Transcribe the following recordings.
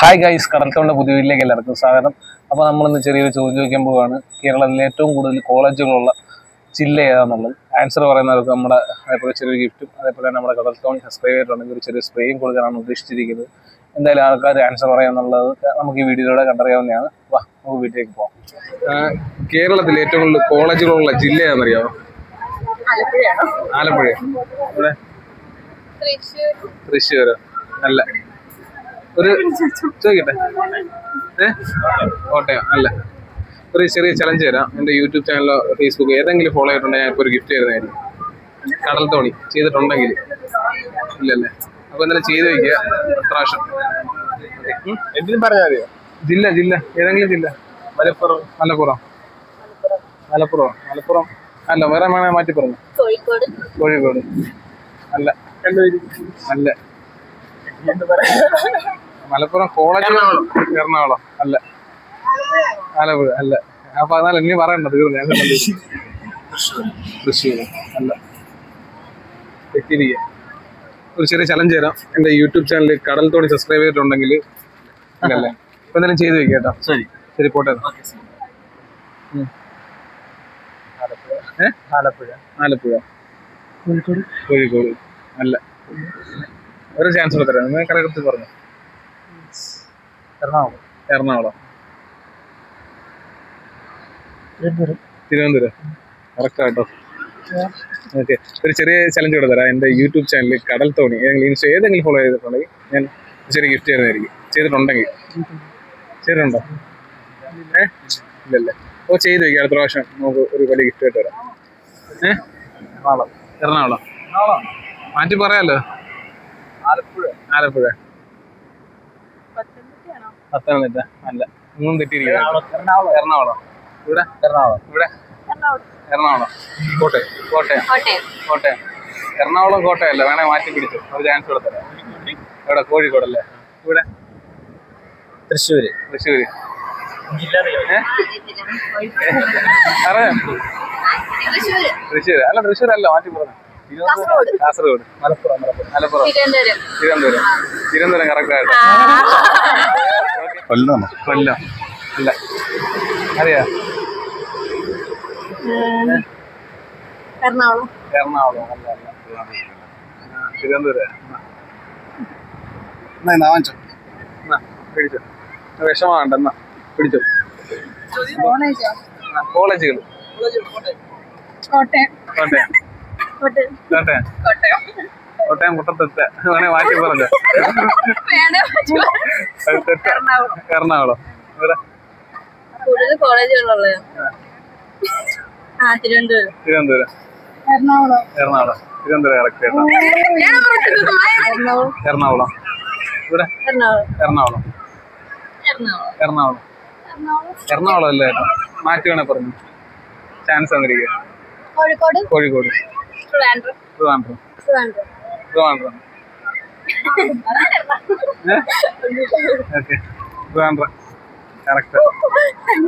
Hi guys കടൽത്തോണ്ട പുതിയ വീട്ടിലേക്ക് എല്ലാവർക്കും സ്വാഗതം. അപ്പോൾ നമ്മളിന്ന് ചെറിയൊരു ചോദ്യം ചോദിക്കാൻ പോവുകയാണ് കേരളത്തിലെ ഏറ്റവും കൂടുതൽ കോളേജുകളുള്ള ജില്ല ഏതാണെന്നുള്ളത് ആൻസർ പറയുന്നവർക്ക് നമ്മുടെ അതേപോലെ ചെറിയൊരു ഗിഫ്റ്റും അതേപോലെ തന്നെ നമ്മുടെ കടൽത്തോൺ സബ്സ്ക്രൈബ് ചെയ്തിട്ടുണ്ടെങ്കിൽ ഒരു ചെറിയ സ്പ്രേയും കൊടുക്കാനാണ് ഉദ്ദേശിച്ചിരിക്കുന്നത്. എന്തായാലും ആൾക്കാർ ആൻസർ പറയാമെന്നുള്ളത് നമുക്ക് ഈ വീഡിയോയിലൂടെ കണ്ടറിയാവുന്നതാണ്. വാ നമുക്ക് വീട്ടിലേക്ക് പോവാം. കേരളത്തിലെ ഏറ്റവും കൂടുതൽ കോളേജുകളുള്ള ജില്ല ഏതാണെന്നറിയാമോ ആലപ്പുഴയാണോ? ആലപ്പുഴ ഇവിടെ തൃശ്ശൂർ. തൃശ്ശൂർ അല്ല ഒരു ചോദിക്കട്ടെ? ഏഹ് കോട്ടയം അല്ല. ഒരു ചെറിയ ചലഞ്ച് തരാം. എന്റെ യൂട്യൂബ് ചാനലോ ഫേസ്ബുക്ക് ഏതെങ്കിലും ഫോളോ ചെയ്തിട്ടുണ്ടെങ്കിൽ ഞാൻ ഇപ്പോൾ ഒരു ഗിഫ്റ്റ് തരുന്നതായിരിക്കും. കടൽ തോണി ചെയ്തിട്ടുണ്ടെങ്കിൽ. ഇല്ലല്ലേ? അപ്പോൾ എന്തായാലും ചെയ്ത് വയ്ക്കുക പ്രാവശ്യം എന്തിനും പറഞ്ഞാൽ മതിയോ? ജില്ല ജില്ല. ഏതെങ്കിലും ജില്ല. മലപ്പുറം. മലപ്പുറം. മലപ്പുറം. മലപ്പുറം. അല്ല വേറെ വേണേ മാറ്റി പറഞ്ഞു? കോഴിക്കോട്. കോഴിക്കോട്. അല്ല. അല്ല. മലപ്പുറം കോളേജ് എറണാകുളം. അല്ല. ആലപ്പുഴ. അല്ല. അപ്പൊ അതാണ് ഇനി പറയണ്ട തീർന്നു. ഞാൻ തൃശ്ശൂർ അല്ല. തെറ്റിരിക്കുക ഒരു ചെറിയ ചലഞ്ച് തരാം. എന്റെ യൂട്യൂബ് ചാനൽ കടൽ തോണി സബ്സ്ക്രൈബ് ചെയ്തിട്ടുണ്ടെങ്കിൽ അല്ലേ അപ്പൊ എന്തെങ്കിലും ചെയ്ത് വെക്കാം കേട്ടോ. ശരി. ശരി പോട്ടെ ഏ? ആലപ്പുഴ. ആലപ്പുഴ. കോഴിക്കോട് കോഴിക്കോട്. അല്ല. ഒരു ചാൻസ് കൊടുത്തരാം. നിങ്ങൾ കറക്റ്റ് പറഞ്ഞു. എറണാകുളം. എറണാകുളം. തിരുവനന്തപുരം. കറക്റ്റ് കേട്ടോ. ഓക്കെ ഒരു ചെറിയ ചലഞ്ച് കൂടെ തരാം എന്റെ യൂട്യൂബ് ചാനലിൽ കടൽ തോണി. ഏതെങ്കിലും ഇൻസ്റ്റ ഏതെങ്കിലും ഫോളോ ചെയ്തിട്ടുണ്ടെങ്കിൽ ഞാൻ ചെറിയ ഗിഫ്റ്റ് തരുന്നതായിരിക്കും. ചെയ്തിട്ടുണ്ടെങ്കിൽ. ചെയ്തിട്ടുണ്ടോ? ഏ? ഇല്ലല്ലേ. ഓ ചെയ്ത് വയ്ക്കുക അടുത്ത പ്രാവശ്യം നമുക്ക് ഒരു വലിയ ഗിഫ്റ്റ് ആയിട്ട് തരാം ഏ? എറണാകുളം. എറണാകുളം. മാറ്റി പറയാലോ? ആലപ്പുഴ. പത്തനംതിട്ട. അല്ല ഒന്നും തെറ്റിയിരിക്കും എറണാകുളം. എറണാകുളം. ഇവിടെ? എറണാകുളം. ഇവിടെ? എറണാകുളം. കോട്ടയം. കോട്ടയം. കോട്ടയം. എറണാകുളം കോട്ടയം അല്ല വേണേ മാറ്റി പിടിച്ചു. ഒരു ചാൻസ് കൊടുത്തരാം. ഇവിടെ കോഴിക്കോടല്ലേ ഇവിടെ? തൃശ്ശൂര്. തൃശ്ശൂര്. അറിയാം. തൃശ്ശൂര്. തൃശ്ശൂർ അല്ല തൃശ്ശൂർ അല്ല മാറ്റി പറഞ്ഞു. കാസർഗോഡ്. കാസർഗോഡ്. മലപ്പുറം മലപ്പുറം. തിരുവനന്തപുരം. തിരുവനന്തപുരം. തിരുവനന്തപുരം കറക്റ്റ് ആയിട്ട് കൊല്ലം. കൊല്ലം. അല്ല. അറിയാ. എറണാകുളം. എറണാകുളം. അല്ല അല്ല. ആ, തിരുവനന്തപുരം എന്നാ വാങ്ങിച്ചോ? എന്നാ പിടിച്ചോ വിഷമാണ്ട എന്നാ. പിടിച്ചോ കോളേജോ കോളേജുകൾ. കോട്ടയം. കോട്ടയം. കോട്ടയം. കോട്ടയം. വേണേ മാറ്റി പറഞ്ഞു. എറണാകുളം. കൂടുതൽ കോളേജുകളുള്ളത്. ആ തിരുവനന്തപുരം. തിരുവനന്തപുരം. എറണാകുളം. എറണാകുളം. തിരുവനന്തപുരം കറക്റ്റ് കേട്ടോ. എറണാകുളം. എറണാകുളം. ഇവിടെ. എറണാകുളം. എറണാകുളം. എറണാകുളം. എറണാകുളം. എറണാകുളം. അല്ലേ? മാറ്റി വേണേ പറഞ്ഞു. Chance തന്നിരിക്കുക Kozhikode. Kozhikode. Trivandrum Trivandrum okay. Trivandrum correct.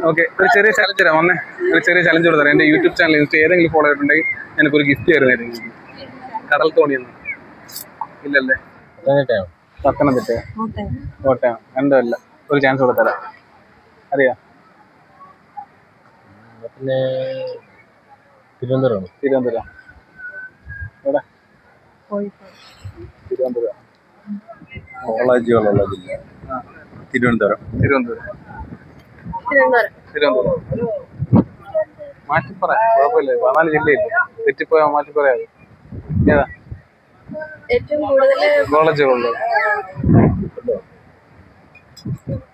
Okay. ഒരു ചെറിയ ചലഞ്ച് തരാം. വന്നേ. ഒരു ചെറിയ ചലഞ്ച് കൂടെ തരാം. എന്റെ യൂട്യൂബ് ചാനൽ ഇൻസ്റ്റ ഏതെങ്കിലും ഫോളോ ചെയ്തിട്ടുണ്ടെങ്കിൽ ഞാനിപ്പോൾ ഒരു ഗിഫ്റ്റ് തരുന്നതായിരിക്കും കടൽ തോണിയെന്ന് ഇല്ലല്ലേ? പത്തനംതിട്ട. കോട്ടയം കോട്ടയം. രണ്ടും അല്ല ഒരു ചാൻസ് കൂടെ തരാം. അറിയാം? പിന്നെ തിരുവനന്തപുരം. തിരുവനന്തപുരം. കോഴിക്കോട്. തിരുവനന്തപുരം. കോളേജുകളുള്ള ജില്ല. തിരുവനന്തപുരം. തിരുവനന്തപുരം. തിരുവനന്തപുരം. തിരുവനന്തപുരം. മാറ്റി പറയാം കുഴപ്പമില്ല. പതിനാല് ജില്ലയില്ലേ? തെറ്റിപ്പോയാൽ മാറ്റി പറയാം ഏതാ? ഏറ്റവും കൂടുതൽ കോളേജുകളുള്ളത്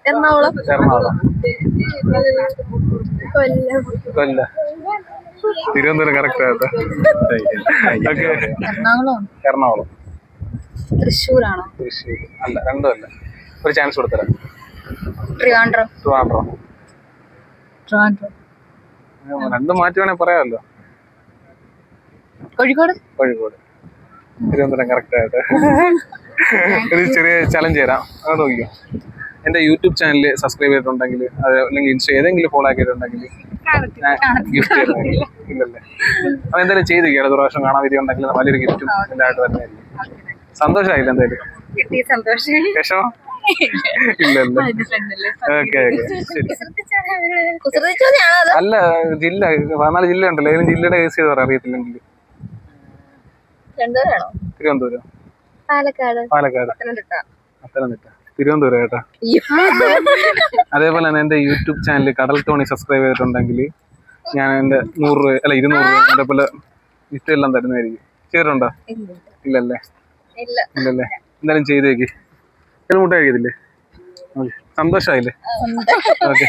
എറണാകുളം. എറണാകുളം. കൊല്ലം. കൊല്ല. തിരുവനന്തപുരം കറക്റ്റ് ആയിട്ട്. ഓക്കെ എറണാകുളം? എറണാകുളം. തൃശ്ശൂരാണോ? തൃശ്ശൂർ അല്ല രണ്ടും അല്ല. ഒരു ചാൻസ് കൊടുത്തരാം. ട്രിവാൻഡ്രം. ട്രിവാൻഡ്രം. ട്രിവാൻഡ്രം. രണ്ടും മാറ്റി വേണേ പറയാമല്ലോ. കോഴിക്കോട്? കോഴിക്കോട്. തിരുവനന്തപുരം കറക്റ്റ് ആയിട്ട്. ഒരു ചെറിയ ചലഞ്ച് തരാം. അത് നോക്കിയോ എന്റെ യൂട്യൂബ് ചാനൽ സബ്സ്ക്രൈബ് ചെയ്തിട്ടുണ്ടെങ്കിൽ അത് അല്ലെങ്കിൽ ഇൻസ്റ്റ ഏതെങ്കിലും ഫോളോ ആക്കിയിട്ടുണ്ടെങ്കിൽ ഗിഫ്റ്റ് ഇല്ലല്ലേ. എന്തായാലും ചെയ്ത് അടുത്ത പ്രാവശ്യം കാണാൻ വിധി ഉണ്ടെങ്കിൽ വലിയൊരു ഗിഫ്റ്റും എന്റെ തന്നെ സന്തോഷമായില്ല എന്തായാലും? വിഷമം ഓക്കെ ഓക്കെ. അല്ല ജില്ല പതിനാല് ജില്ല ഉണ്ടല്ലോ ഏതെങ്കിലും ജില്ലയുടെ കേസ് ചെയ്ത് പറയാം അറിയത്തില്ലെങ്കിൽ. തിരുവനന്തപുരം. പാലക്കാട്. പാലക്കാട്. പത്തനംതിട്ട. തിരുവനന്തപുരം കേട്ടോ അതേപോലെ തന്നെ എന്റെ യൂട്യൂബ് ചാനൽ കടൽ തോണി സബ്സ്ക്രൈബ് ചെയ്തിട്ടുണ്ടെങ്കിൽ ഞാൻ എന്റെ നൂറ് രൂപ അല്ല ഇരുന്നൂറ് രൂപ അതേപോലെ ഗിഫ്റ്റ് എല്ലാം തരുന്നതായിരിക്കും. ചെയ്തിട്ടുണ്ടോ? ഇല്ലല്ലേ? ഇല്ല. ഇല്ലല്ലേ? എന്തായാലും ചെയ്തേക്ക് ഇതിന് മുട്ട കഴിക്കത്തില്ലേ? ഓക്കെ. സന്തോഷമായില്ലേ ഓക്കെ.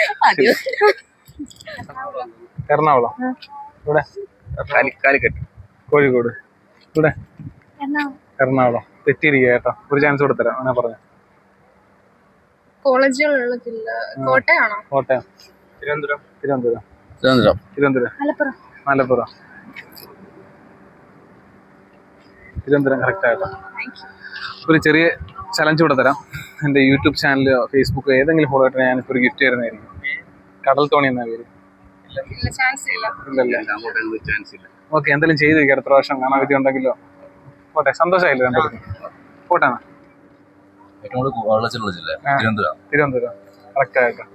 എറണാകുളം. ഇവിടെ? കാലിക്കറ്റ്. കോഴിക്കോട്. ഇവിടെ? എറണാകുളം. തെറ്റിയിരിക്കുക കേട്ടോ. ഒരു ചാൻസ് കൊടുത്തരാം. അങ്ങനെ പറഞ്ഞു. കോളേജുകളുള്ള ജില്ല കോട്ടയാണോ? കോട്ടയം. തിരുവനന്തപുരം. തിരുവനന്തപുരം. തിരുവനന്തപുരം. തിരുവനന്തപുരം. മലപ്പുറം. മലപ്പുറം. തിരുവനന്തപുരം കറക്റ്റ് ആയിട്ടോ? ഒരു ചെറിയ ചലഞ്ച് കൂടെ തരാം. എന്റെ യൂട്യൂബ് ചാനൽ ഫേസ്ബുക്ക് ഏതെങ്കിലും ഫോളോ ആയിട്ട് ഞാനിപ്പോൾ ഒരു ഗിഫ്റ്റ് തരുന്നതായിരിക്കും കടൽ തോണി എന്നാ പേര്? ഇല്ല ചാൻസ് ഇല്ല. ഇല്ലല്ലേ? ഓക്കെ എന്തെങ്കിലും ചെയ്തിരിക്കാം അടുത്ത പ്രാവശ്യം കാണാൻ വിധി ഉണ്ടെങ്കിലോ? പോട്ടെ സന്തോഷമായില്ലേ രണ്ടു പോട്ടെ എന്നാ. ഏറ്റവും കൂടുതൽ കോളേജിലുള്ള ജില്ല തിരുവനന്തപുരം. തിരുവനന്തപുരം. കറക്റ്റ് ആയിട്ടോ.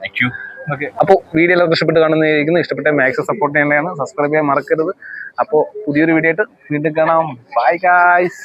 താങ്ക് യു ഓക്കെ അപ്പോൾ വീഡിയോ എല്ലാവർക്കും ഇഷ്ടപ്പെട്ട് കാണുന്നതായിരിക്കുന്നു. ഇഷ്ടപ്പെട്ട മാക്സ് സപ്പോർട്ട് ചെയ്യേണ്ടതാണ്. സബ്സ്ക്രൈബ് ചെയ്യാൻ മറക്കരുത്. അപ്പോൾ പുതിയൊരു വീഡിയോ ആയിട്ട് വീണ്ടും കാണാം. Bye guys